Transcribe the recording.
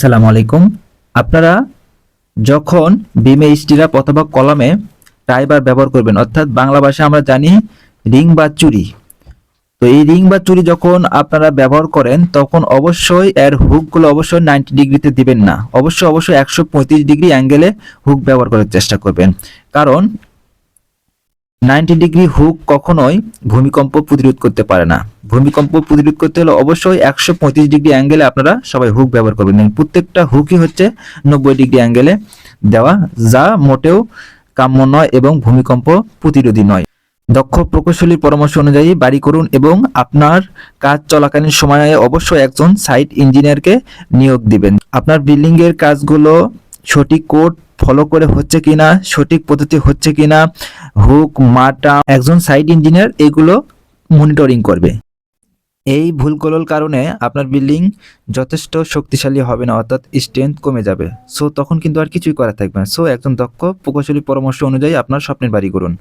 আসসালামু আলাইকুম। আপনারা যখন বিমে স্টিরাপ অথবা কলমে টাইবার ব্যবহার করবেন, অর্থাৎ বাংলা ভাষায় আমরা জানি রিং বা চুরি। তো এই রিং বা চুরি যখন আপনারা ব্যবহার করেন, তখন অবশ্যই এর হুকগুলো অবশ্যই নাইনটি ডিগ্রিতে দিবেন না। অবশ্যই অবশ্যই একশো পঁয়ত্রিশ ডিগ্রি অ্যাঙ্গেলে হুক ব্যবহার করার চেষ্টা করবেন। কারণ নাইনটি ডিগ্রি হুক কখনোই ভূমিকম্প প্রতিরোধ করতে পারে না। ভূমিকম্প প্রতিরোধ করতে হলে অবশ্যই একশো পঁয়ত্রিশ ডিগ্রি অ্যাঙ্গেলে আপনারা সবাই হুক ব্যবহার করবেন। প্রত্যেকটা হুকই হচ্ছে নব্বই ডিগ্রি অ্যাঙ্গেলে দেওয়া, যা মোটেও কাম্য নয় এবং ভূমিকম্প প্রতিরোধী নয়। দক্ষ প্রকৌশলীর পরামর্শ অনুযায়ী বাড়ি করুন এবং আপনার কাজ চলাকালীন সময়ে অবশ্যই একজন সাইট ইঞ্জিনিয়ারকে নিয়োগ দিবেন। আপনার বিল্ডিংয়ের কাজগুলো সঠিক কোড ফলো করে হচ্ছে কিনা, সঠিক পদ্ধতি হচ্ছে কিনা, হুক, মাটা, একজন সাইট ইঞ্জিনিয়ার এগুলো মনিটরিং করবে। এই ভুলগুলোর কারণে আপনার বিল্ডিং যথেষ্ট শক্তিশালী হবে না, অর্থাৎ স্ট্রেংথ কমে যাবে। সো তখন কিন্তু আর কিছুই করা থাকবে না। সো একজন দক্ষ, প্রকৌশলী পরামর্শ অনুযায়ী আপনার স্বপ্নের বাড়ি করুন